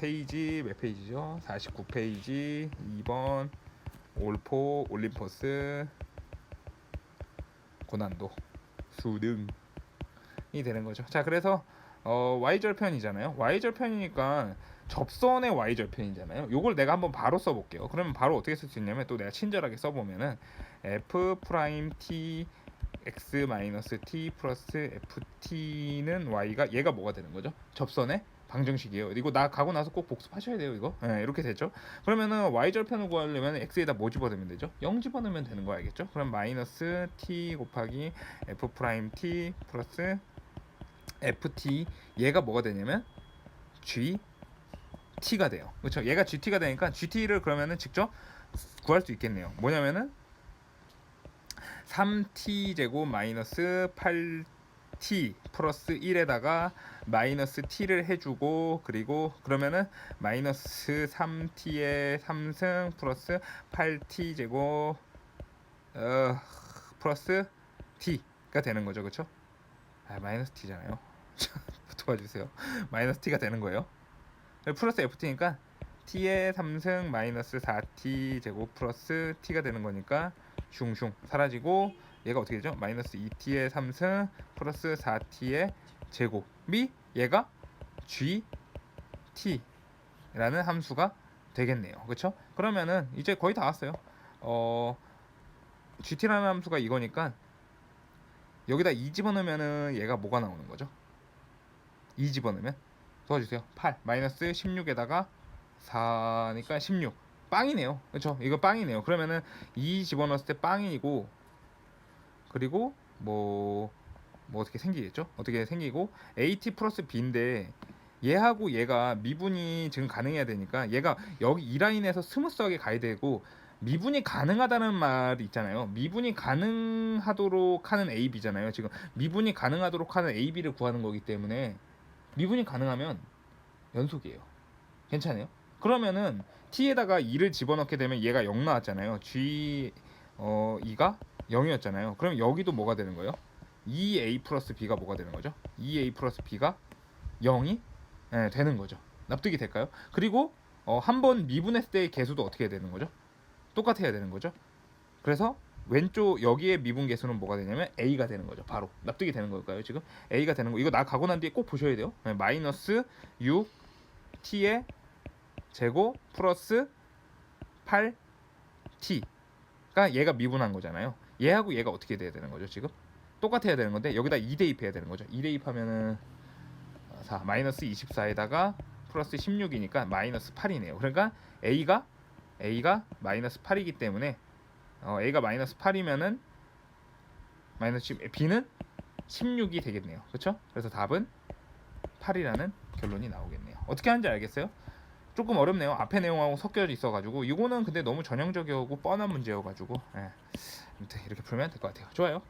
페이지 몇 페이지죠? 49페이지 2번 올포 올림포스 고난도 수능이 되는 거죠. 자, 그래서 어, y절편이잖아요. y절편이니까 접선의 y절편이잖아요. 요걸 내가 한번 바로 써볼게요. 그러면 바로 어떻게 쓸 수 있냐면 또 내가 친절하게 써보면은 f 프라임 t x 마이너스 t 플러스 ft는 y가 얘가 뭐가 되는 거죠? 접선의 방정식이에요. 이거 나 가고 나서 꼭 복습하셔야 돼요. 이거 네, 이렇게 됐죠. 그러면은 y 절편을 구하려면 x에다 뭐 집어넣으면 되죠? 0 집어넣으면 되는 거 알겠죠? 그럼 마이너스 t 곱하기 f 프라임 t 플러스 ft 얘가 뭐가 되냐면 g t가 돼요. 그렇죠? 얘가 gt가 되니까 gt를 그러면은 직접 구할 수 있겠네요. 뭐냐면은 3t 제곱 마이너스 8t 플러스 1에다가 마이너스 t를 해주고 그리고 그러면은 마이너스 3t의 3승 플러스 8t 제곱 어 플러스 t가 되는 거죠, 그렇죠? 아 마이너스 t잖아요. 도와주세요. 마이너스 t가 되는 거예요. 플러스 ft니까 t의 3승 마이너스 4t 제곱 플러스 t가 되는 거니까 슝슝 사라지고 얘가 어떻게 되죠? 마이너스 2t의 3승 플러스 4t의 제곱이 얘가 gt라는 함수가 되겠네요. 그렇죠? 그러면은 이제 거의 다 왔어요. 어 gt라는 함수가 이거니까 여기다 2 집어넣으면은 얘가 뭐가 나오는 거죠? 2 집어넣으면 도와주세요. 8 마이너스 16에다가 4니까 16 빵이네요. 그렇죠? 이거 빵이네요. 그러면은 2 집어넣었을 때 빵이고 그리고 뭐, 뭐 어떻게 생기겠죠? 어떻게 생기고 AT 플러스 B인데 얘하고 얘가 미분이 지금 가능해야 되니까 얘가 여기 이 라인에서 스무스하게 가야 되고 미분이 가능하다는 말이 있잖아요. 미분이 가능하도록 하는 A, B잖아요. 지금 미분이 가능하도록 하는 A, B를 구하는 거기 때문에 미분이 가능하면 연속이에요. 괜찮아요? 그러면은 t에다가 2를 집어넣게 되면 얘가 0 나왔잖아요. g 어 2가 0이었잖아요. 그럼 여기도 뭐가 되는 거예요? 2a 플러스 b가 뭐가 되는 거죠? 2a 플러스 b가 0이 네, 되는 거죠. 납득이 될까요? 그리고 어, 한 번 미분했을 때의 개수도 어떻게 해야 되는 거죠? 똑같아야 되는 거죠. 그래서 왼쪽 여기에 미분 개수는 뭐가 되냐면 a가 되는 거죠. 바로 납득이 되는 걸까요? 지금 a가 되는 거. 이거 나 가고 난 뒤에 꼭 보셔야 돼요. 네, 마이너스 6 t의 제곱 플러스 8t가 얘가 미분한 거잖아요. 얘하고 얘가 어떻게 돼야 되는 거죠? 지금 똑같아야 되는 건데 여기다 2 대입 해야 되는 거죠. 2 대입 하면은 4 마이너스 24에다가 플러스 16이니까 마이너스 8이네요. 그러니까 a가 a가 마이너스 8이기 때문에 어, a가 마이너스 8이면은 마이너스 10, b는 16이 되겠네요. 그렇죠? 그래서 답은 8이라는 결론이 나오겠네요. 어떻게 하는지 알겠어요? 조금 어렵네요. 앞에 내용하고 섞여 있어가지고 이거는 근데 너무 전형적이고 뻔한 문제여가지고 예. 아무튼 이렇게 풀면 될 것 같아요. 좋아요.